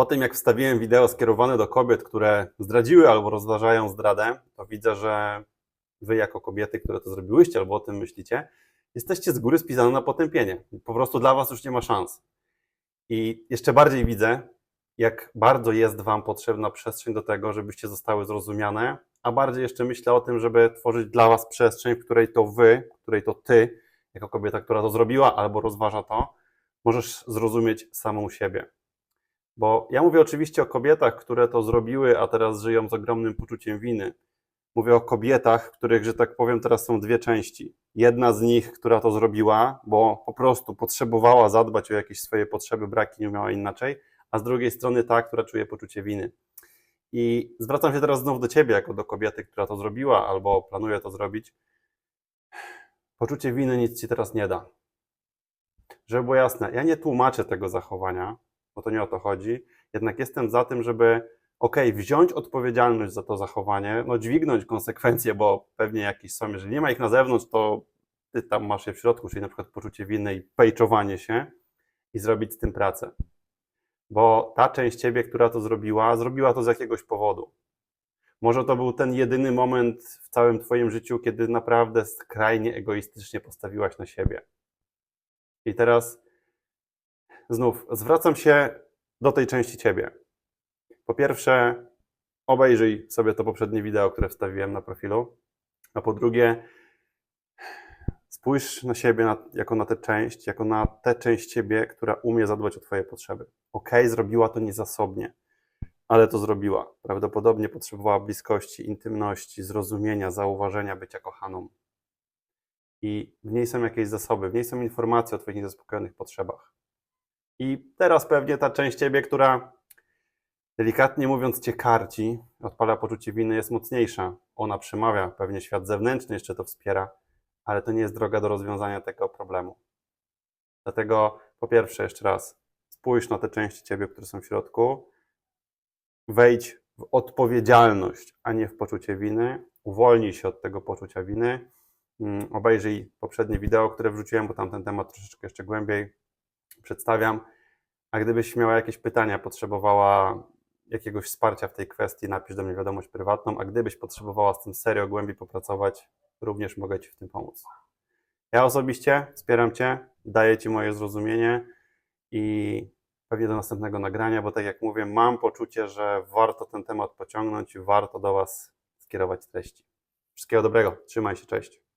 Po tym, jak wstawiłem wideo skierowane do kobiet, które zdradziły albo rozważają zdradę, to widzę, że wy jako kobiety, które to zrobiłyście albo o tym myślicie, jesteście z góry spisane na potępienie. Po prostu dla was już nie ma szans. I jeszcze bardziej widzę, jak bardzo jest wam potrzebna przestrzeń do tego, żebyście zostały zrozumiane, a bardziej jeszcze myślę o tym, żeby tworzyć dla was przestrzeń, w której to wy, w której to ty, jako kobieta, która to zrobiła albo rozważa to, możesz zrozumieć samą siebie. Bo ja mówię oczywiście o kobietach, które to zrobiły, a teraz żyją z ogromnym poczuciem winy. Mówię o kobietach, których, że tak powiem, teraz są dwie części. Jedna z nich, która to zrobiła, bo po prostu potrzebowała zadbać o jakieś swoje potrzeby, braki, nie umiała inaczej, a z drugiej strony ta, która czuje poczucie winy. I zwracam się teraz znów do ciebie, jako do kobiety, która to zrobiła albo planuje to zrobić. Poczucie winy nic ci teraz nie da. Żeby było jasne, ja nie tłumaczę tego zachowania, bo to nie o to chodzi. Jednak jestem za tym, żeby ok, wziąć odpowiedzialność za to zachowanie, no dźwignąć konsekwencje, bo pewnie jakieś są. Jeżeli nie ma ich na zewnątrz, to ty tam masz je w środku, czyli na przykład poczucie winy i pejczowanie się i zrobić z tym pracę. Bo ta część ciebie, która to zrobiła, zrobiła to z jakiegoś powodu. Może to był ten jedyny moment w całym twoim życiu, kiedy naprawdę skrajnie egoistycznie postawiłaś na siebie. I teraz znów zwracam się do tej części ciebie. Po pierwsze, obejrzyj sobie to poprzednie wideo, które wstawiłem na profilu. A po drugie, spójrz na siebie na, jako na tę część, jako na tę część ciebie, która umie zadbać o twoje potrzeby. Okej, zrobiła to niezasobnie, ale to zrobiła. Prawdopodobnie potrzebowała bliskości, intymności, zrozumienia, zauważenia, bycia kochaną. I w niej są jakieś zasoby, w niej są informacje o twoich niezaspokojonych potrzebach. I teraz pewnie ta część ciebie, która delikatnie mówiąc cię karci, odpala poczucie winy, jest mocniejsza. Ona przemawia, pewnie świat zewnętrzny jeszcze to wspiera, ale to nie jest droga do rozwiązania tego problemu. Dlatego po pierwsze, jeszcze raz, spójrz na te części ciebie, które są w środku, wejdź w odpowiedzialność, a nie w poczucie winy, uwolnij się od tego poczucia winy, Mm, obejrzyj poprzednie wideo, które wrzuciłem, bo tam ten temat troszeczkę jeszcze głębiej przedstawiam. A gdybyś miała jakieś pytania, potrzebowała jakiegoś wsparcia w tej kwestii, napisz do mnie wiadomość prywatną, a gdybyś potrzebowała z tym serio głębiej popracować, również mogę Ci w tym pomóc. Ja osobiście wspieram Cię, daję Ci moje zrozumienie i pewnie do następnego nagrania, bo tak jak mówię, mam poczucie, że warto ten temat pociągnąć i warto do Was skierować treści. Wszystkiego dobrego, trzymaj się, cześć.